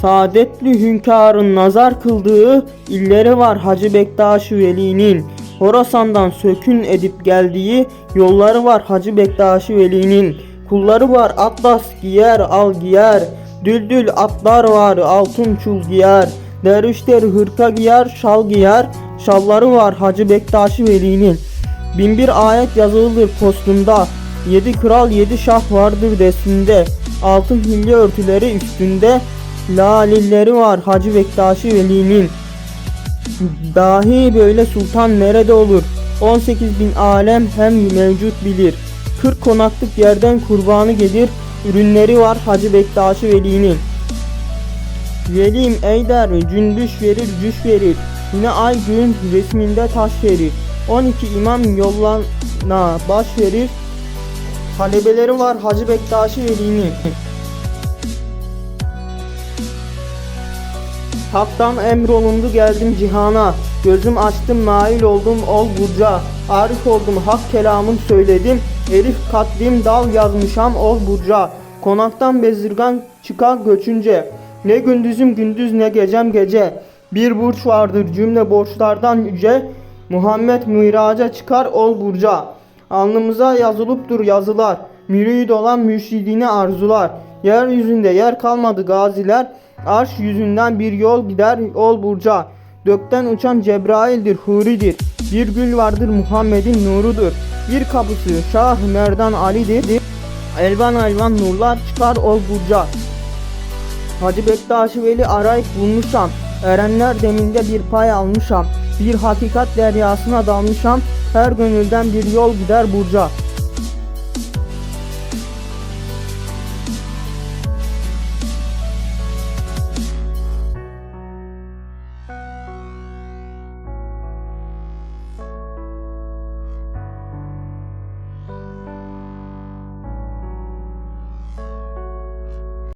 Saadetli hünkârın nazar kıldığı illeri var Hacı Bektaş Veli'nin. Horasan'dan sökün edip geldiği yolları var Hacı Bektaş Veli'nin. Kulları var atlas giyer al giyer. Düldül atlar var altın çul giyer. Dervişler hırka giyer şal giyer. Şalları var Hacı Bektaş Veli'nin. Binbir ayet yazılıdır postunda. Yedi kral yedi şah vardır desinde. Altın hilli örtüleri üstünde. Lalilleri var Hacı Bektaşi Veli'nin. Dahi böyle sultan nerede olur? 18 bin alem hem mevcut bilir. 40 konaklık yerden kurbanı gelir. Ürünleri var Hacı Bektaşi Veli'nin. Velim eyder, cündüş verir, cüş verir. Yine ay gün resminde taş verir. 12 imam yollana baş verir. Talebeleri var Hacı Bektaşi Veli'nin. Hak'tan emrolundu geldim cihana. Gözüm açtım nail oldum ol burca. Arif oldum hak kelamın söyledim. Elif katlim dal yazmışam ol burca. Konaktan bezirgan çıkar göçünce. Ne gündüzüm gündüz ne gecem gece. Bir burç vardır cümle borçlardan yüce. Muhammed miraca çıkar ol burca. Alnımıza yazılıptur yazılar. Mürid olan mürşidini arzular. Yeryüzünde yer kalmadı gaziler. Arş yüzünden bir yol gider ol burca. Gökten uçan Cebrail'dir, huridir. Bir gül vardır Muhammed'in nurudur. Bir kapısı Şah Merdan Ali'dir. Elvan elvan nurlar çıkar ol burca. Hacı Bektaşi Veli arayıp bulmuşam. Erenler deminde bir pay almışam. Bir hakikat deryasına dalmışam. Her gönülden bir yol gider burca.